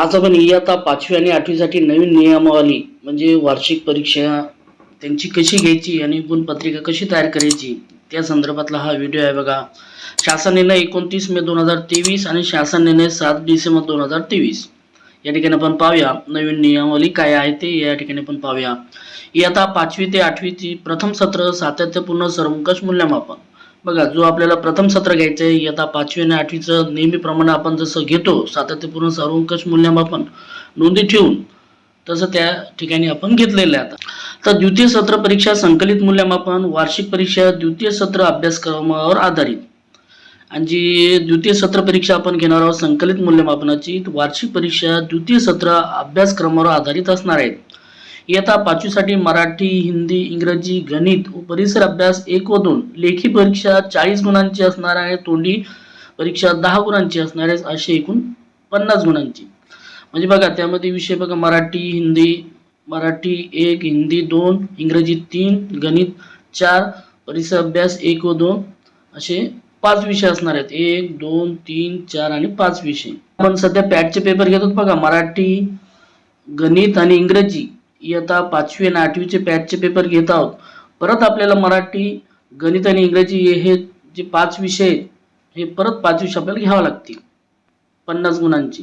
आज आपण इयत्ता पाचवी आणि आठवीसाठी नवीन नियमावली म्हणजे वार्षिक परीक्षा त्यांची कशी घ्यायची आणि गुणपत्रिका कशी तयार करायची त्या संदर्भातला हा व्हिडिओ आहे बघा. शासन निर्णय एकोणतीस मे दोन हजार तेवीस आणि शासन निर्णय सात डिसेंबर दोन हजार तेवीस. या ठिकाणी आपण पाहूया नवीन नियमावली काय आहे ते या ठिकाणी आपण पाहूया. इयत्ता पाचवी ते आठवीची प्रथम सत्र सातत्यपूर्ण सर्वंकष मूल्यमापन. बघा जो आपल्याला प्रथम सत्र घ्यायचं आहे इयत्ता पाचवी आणि आठवीचं नेहमीप्रमाणे आपण जसं घेतो सातत्यपूर्ण सर्वंकष मूल्यमापन नोंदी ठेवून तसं त्या ठिकाणी आपण घेतलेलं आहे आता. तर द्वितीय सत्र परीक्षा संकलित मूल्यमापन वार्षिक परीक्षा द्वितीय सत्र अभ्यासक्रमावर आधारित. आणि जी द्वितीय सत्र परीक्षा आपण घेणार आहोत संकलित मूल्यमापनाची वार्षिक परीक्षा द्वितीय सत्र अभ्यासक्रमावर आधारित असणार आहेत इयत्ता पाचवीसाठी मराठी हिंदी इंग्रजी गणित व परिसर अभ्यास एक व दोन लेखी परीक्षा चाळीस गुणांची असणार आहे तोंडी परीक्षा दहा गुणांची असणार आहे असे एकूण पन्नास गुणांची. म्हणजे बघा त्यामध्ये विषय बघा मराठी हिंदी मराठी एक हिंदी दोन इंग्रजी तीन गणित चार परिसर अभ्यास एक व दोन असे पाच विषय असणार आहेत. एक दोन तीन चार आणि पाच विषय. आपण सध्या पॅटचे पेपर घेतो बघा मराठी गणित आणि इंग्रजी. इयता पाचवी आणि आठवीचे पॅटचे पेपर घेत आहोत. परत आपल्याला मराठी गणित आणि इंग्रजी हे- हे जे पाच विषय आहेत हे परत पाच विषय आपल्याला घ्यावं लागतील. पन्नास गुणांची.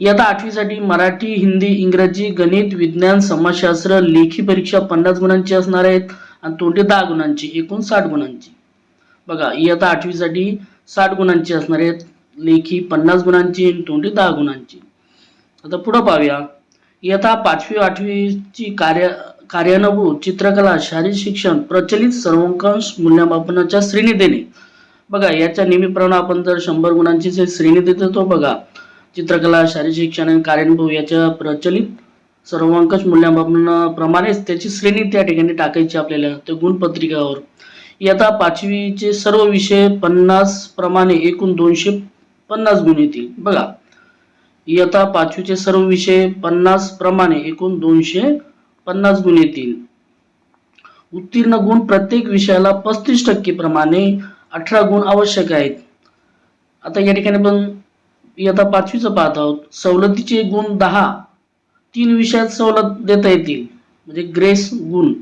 इयत्ता आठवीसाठी मराठी हिंदी इंग्रजी गणित विज्ञान समाजशास्त्र लेखी परीक्षा पन्नास गुणांची असणार आहेत आणि तोंडी दहा गुणांची एकूण साठ गुणांची. बघा इयत्ता आठवीसाठी साठ गुणांची असणार आहेत. लेखी पन्नास गुणांची आणि तोंडी दहा गुणांची. आता पुढं पाहूया. इयत्ता पाचवी आठवीची कार्य कार्यानुभूत चित्रकला शारीरिक शिक्षण प्रचलित सर्वंकांश मूल्यमापनाच्या श्रेणी देणे बघा याच्या नेहमीप्रमाणे आपण जर शंभर गुणांची जे श्रेणी देतो तो बघा चित्रकला शारीरिक शिक्षण आणि कार्यानुभव याच्या प्रचलित सर्वांकष मूल्यमापनाप्रमाणेच त्याची श्रेणी त्या ठिकाणी टाकायची आपल्याला त्या गुणपत्रिकावर. इयत्ता पाचवीचे सर्व विषय पन्नास प्रमाणे एकूण दोनशे पन्नास गुण येतील. बघा इयत्ता पाचवीचे सर्व विषय पन्नास प्रमाणे एकूण दोनशे पन्नास गुण येतील. उत्तीर्ण गुण प्रत्येक विषयाला पस्तीस टक्के प्रमाणे अठरा गुण आवश्यक आहेत. आता या ठिकाणी आपण इयत्ता पाचवीचं पाहत आहोत. सवलतीचे गुण दहा तीन विषयात सवलत देता येतील. म्हणजे ग्रेस गुण.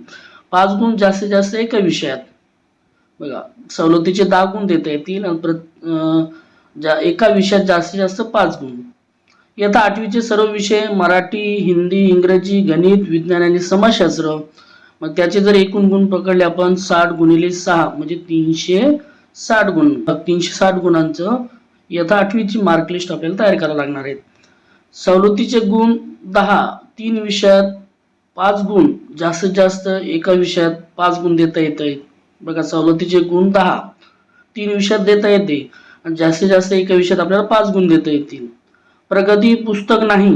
पाच गुण जास्तीत जास्त एका विषयात. बघा सवलतीचे दहा गुण देता येतील आणि एका विषयात जास्तीत जास्त पाच गुण. इयत्ता आठवीचे सर्व विषय मराठी हिंदी इंग्रजी गणित विज्ञान आणि समाजशास्त्र. मग त्याचे जर एकूण गुण पकडले आपण साठ गुणिले सहा म्हणजे तीनशे साठ गुण. तीनशे साठ गुणांचं इयत्ता आठवीची मार्क लिस्ट आपल्याला तयार करावं लागणार आहेत सवलतीचे गुण दहा तीन विषयात पाच गुण. जास्तीत जास्त एका विषयात पाच गुण देता येत आहेत बघा सवलतीचे गुण दहा तीन विषयात देता येते. आणि जास्तीत जास्त एका विषयात आपल्याला पाच गुण देता येतील. प्रगती पुस्तक नाही.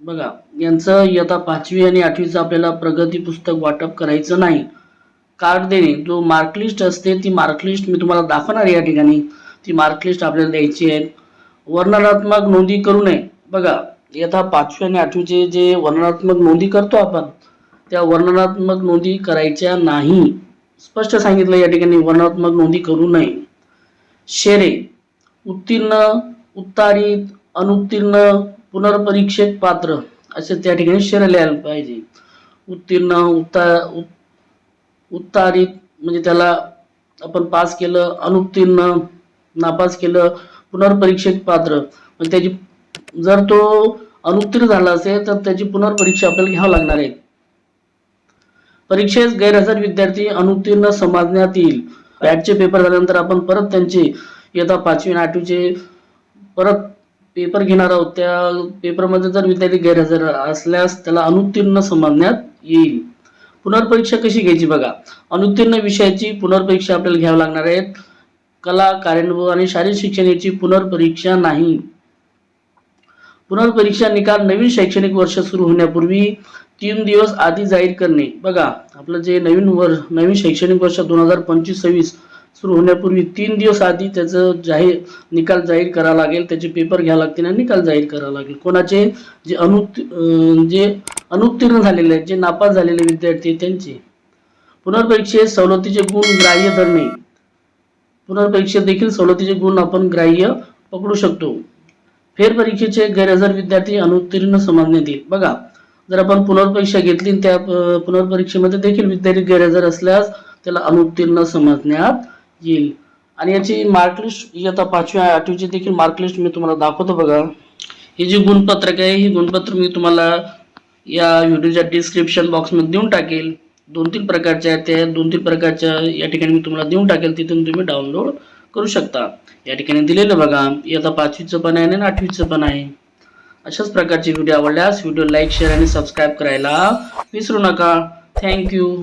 बघा यांचं इयत्ता पाचवी आणि आठवीचं आपल्याला प्रगती पुस्तक वाटप करायचं नाही. कार्ड देणे जो मार्कलिस्ट असते ती मार्कलिस्ट मी तुम्हाला दाखवणार या ठिकाणी. ती मार्कलिस्ट आपल्याला द्यायची आहे. वर्णनात्मक नोंदी करू नये. बघा यथा पाचवी आणि आठवीचे जे वर्णनात्मक नोंदी करतो आपण त्या वर्णनात्मक नोंदी करायच्या नाही. स्पष्ट सांगितलं या ठिकाणी वर्णनात्मक नोंदी करू नये. शेरे उत्तीर्ण उत्तारित अनुत्तीर्ण पुनर्परीक्षेत पात्र. असे त्या ठिकाणी शेरे लिहायला पाहिजे. उत्तीर्ण उत्ता उत्तारित म्हणजे त्याला आपण पास केलं अनुत्तीर्ण नापास केलं पुनर्परीक्षेत पात्र. म्हणजे त्याची जर तो अनुत्तीर्ण झाला असेल तर त्याची पुनर्परीक्षा आपल्याला घ्यावं लागणार आहे. परीक्षेस गैरहजर विद्यार्थी अनुत्तीर्ण समजण्यात येईल. पॅटचे पेपर झाल्यानंतर आपण परत त्यांचे इयत्ता पाचवी आणि आठवीचे परत पेपर घेणार आहोत त्या पेपरमध्ये जर विद्यार्थी गैरहजर असल्यास त्याला अनुत्तीर्ण समजण्यात येईल. पुनर्परीक्षा कशी घ्यायची बघा. अनुत्तीर्ण विषयाची पुनर्परीक्षा आपल्याला घ्यावी लागणार आहे कला कार्यानुभव आणि शारीरिक शिक्षण याची पुनर्परीक्षा नाही. पुनर्परीक्षा निकाल नवीन शैक्षणिक वर्ष सुरू होण्यापूर्वी तीन दिवस आधी जाहीर करणे. बघा आपलं जे नवीन वर्ष नवीन शैक्षणिक वर्ष दोन हजार पंचवीस सव्वीस सुरू होण्यापूर्वी तीन दिवस आधी त्याचं जाहीर निकाल जाहीर करावा लागेल. त्याचे पेपर घ्यावे लागतील आणि निकाल जाहीर करावा लागेल. कोणाचे? जे अनु जे अनुत्तीर्ण झालेले आहेत जे नापास झालेले विद्यार्थी त्यांचे. पुनर्परीक्षेत सवलतीचे गुण ग्राह्य धरणे. पुनर्परीक्षेत देखील सवलतीचे गुण आपण ग्राह्य पकडू शकतो. फेरपरीक्षेचे गैरहजर विद्यार्थी अनुत्तीर्ण समजण्यात येईल बघा जर आपण पुनर्परीक्षा घेतली त्या पुनर्परीक्षेमध्ये देखील विद्यार्थी गैरहजर असल्यास त्याला अनुत्तीर्ण समजण्यात येईल. आणि याची मार्कलिस्ट इयत्ता पाचवी आठवीची देखील मार्कलिस्ट मी तुम्हाला दाखवतो बघा. हे जे गुणपत्रक आहे हे गुणपत्र मी तुम्हाला या व्हिडिओच्या डिस्क्रिप्शन बॉक्समध्ये देऊन टाकेल. दोन तीन प्रकारचे आहेत त्या दोन तीन प्रकारच्या या ठिकाणी मी तुम्हाला देऊन टाकेल तिथून तुम्ही डाउनलोड करू शकता. या ठिकाणी दिलेलं बघा इयत्ता पाचवीचं पण आहे आणि आठवीचं पण आहे. अशाच प्रकारचे व्हिडिओ आवडल्यास व्हिडिओ लाईक शेअर आणि सबस्क्राईब करायला विसरू नका. थँक्यू